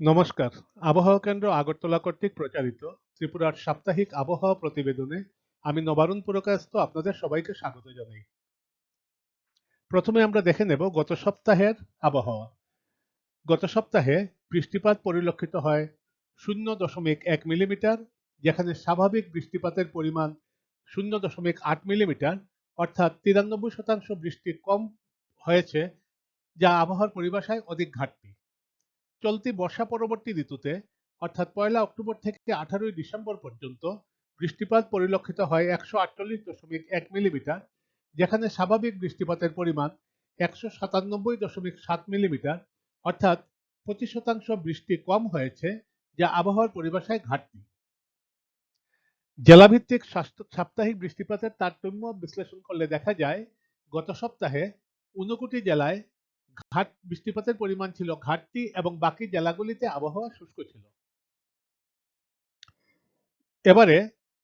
নমস্কার। আবহাওয়া কেন্দ্র আগরতলা কর্তৃক প্রচারিত ত্রিপুরার সাপ্তাহিক আবহাওয়া প্রতিবেদনে আমি নবারুণ পুরকায়স্থ আপনাদের সবাইকে স্বাগত জানাই। প্রথমে আমরা দেখে নেব গত সপ্তাহের আবহাওয়া। গত সপ্তাহে বৃষ্টিপাত পরিলক্ষিত হয় শূন্য দশমিক এক মিলিমিটার, যেখানে স্বাভাবিক বৃষ্টিপাতের পরিমাণ শূন্য দশমিক আট মিলিমিটার, অর্থাৎ তিরানব্বই শতাংশ বৃষ্টি কম হয়েছে, যা আবহাওয়ার পরিভাষায় অধিক ঘাটতি। চলতি বর্ষা পরবর্তী ঋতুতে, অর্থাৎ পয়লা অক্টোবর থেকে আঠারোই ডিসেম্বর পর্যন্ত, বৃষ্টিপাত পরিলক্ষিত হয় একশো আটচল্লিশ দশমিক এক মিলিমিটার, যেখানে স্বাভাবিক বৃষ্টিপাতের পরিমাণ একশো সাতানব্বই দশমিক সাত মিলিমিটার, অর্থাৎ পঁচিশ শতাংশ বৃষ্টি কম হয়েছে, যা আবহাওয়ার পরিভাষায় ঘাটতি। জেলাভিত্তিক সাপ্তাহিক বৃষ্টিপাতের তারতম্য বিশ্লেষণ করলে দেখা যায়, গত সপ্তাহে ঊনকোটি জেলায় ঘাট, বৃষ্টিপাতের পরিমাণ ছিল ঘাটতি এবং বাকি জেলাগুলিতে আবহাওয়া শুষ্ক ছিল। এবারে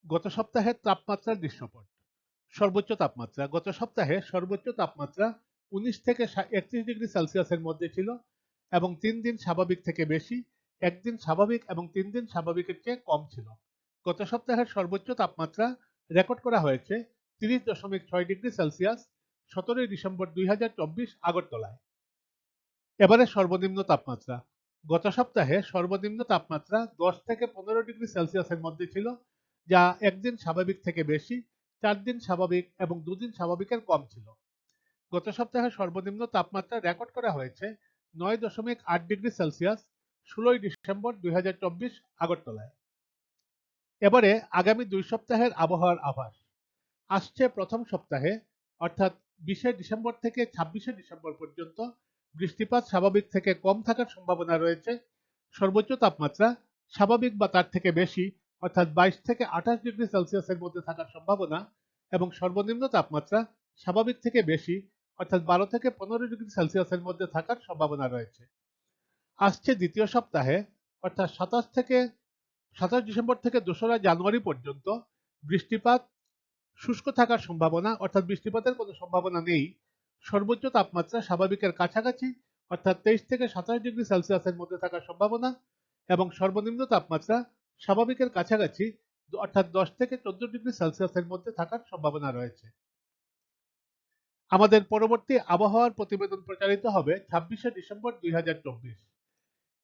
গত সপ্তাহের তাপমাত্রার দৃশ্যপট। সর্বোচ্চ তাপমাত্রা, গত সপ্তাহে সর্বোচ্চ তাপমাত্রা উনিশ থেকে একত্রিশ ডিগ্রি সেলসিয়াসের মধ্যে ছিল এবং তিন দিন স্বাভাবিক থেকে বেশি, একদিন স্বাভাবিক এবং তিন দিন স্বাভাবিকের চেয়ে কম ছিল। গত সপ্তাহের সর্বোচ্চ তাপমাত্রা রেকর্ড করা হয়েছে তিরিশ দশমিক ছয় ডিগ্রি সেলসিয়াস, সতেরোই ডিসেম্বর দুই হাজার চব্বিশ আগরতলায়। এবারে সর্বনিম্ন তাপমাত্রা। গত সপ্তাহে সর্বনিম্ন তাপমাত্রা দশ থেকে পনেরো ডিগ্রি সেলসিয়াসের মধ্যে ছিল, যা একদিন স্বাভাবিক থেকে বেশি, চার দিন স্বাভাবিক এবং দুদিন স্বাভাবিকের কম ছিল। গত সপ্তাহে সর্বনিম্ন তাপমাত্রা রেকর্ড করা হয়েছে নয় দশমিক আট ডিগ্রি সেলসিয়াস, ষোলোই ডিসেম্বর দুই হাজার চব্বিশ আগরতলায়। এবারে আগামী দুই সপ্তাহের আবহাওয়ার আভাস। আসছে প্রথম সপ্তাহে, অর্থাৎ বিশে ডিসেম্বর থেকে ছাব্বিশে ডিসেম্বর পর্যন্ত বৃষ্টিপাত স্বাভাবিক থেকে কম থাকার সম্ভাবনা রয়েছে। সর্বোচ্চ তাপমাত্রা স্বাভাবিক বা তার থেকে বেশি, অর্থাৎ বাইশ থেকে আঠাশ ডিগ্রি সেলসিয়াসের মধ্যে থাকার সম্ভাবনা এবং সর্বনিম্ন তাপমাত্রা স্বাভাবিক থেকে বেশি, অর্থাৎ বারো থেকে পনেরো ডিগ্রি সেলসিয়াসের মধ্যে থাকার সম্ভাবনা রয়েছে। আসছে দ্বিতীয় সপ্তাহে, অর্থাৎ সাতাশ থেকে সাতাশ ডিসেম্বর থেকে দোসরা জানুয়ারি পর্যন্ত বৃষ্টিপাত শুষ্ক থাকার সম্ভাবনা, অর্থাৎ বৃষ্টিপাতের কোনো সম্ভাবনা নেই। সর্বোচ্চ তাপমাত্রা স্বাভাবিকের কাছাকাছি, অর্থাৎ তেইশ থেকে সাতাশ ডিগ্রি সেলসিয়াসের মধ্যে থাকার সম্ভাবনা এবং সর্বনিম্ন তাপমাত্রা স্বাভাবিকের কাছাকাছি, অর্থাৎ দশ থেকে চোদ্দ ডিগ্রি সেলসিয়াসের মধ্যে থাকার সম্ভাবনা রয়েছে। আমাদের পরবর্তী আবহাওয়ার প্রতিবেদন প্রচারিত হবে ছাব্বিশে ডিসেম্বর দুই হাজার চব্বিশ।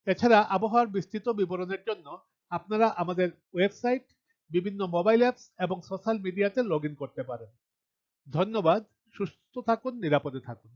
এছাড়া আবহাওয়ার বিস্তৃত বিবরণের জন্য আপনারা আমাদের ওয়েবসাইট, বিভিন্ন মোবাইল অ্যাপস এবং সোশ্যাল মিডিয়াতে লগ করতে পারেন। ধন্যবাদ। সুস্থ থাকুন নিরাপদে থাকুন।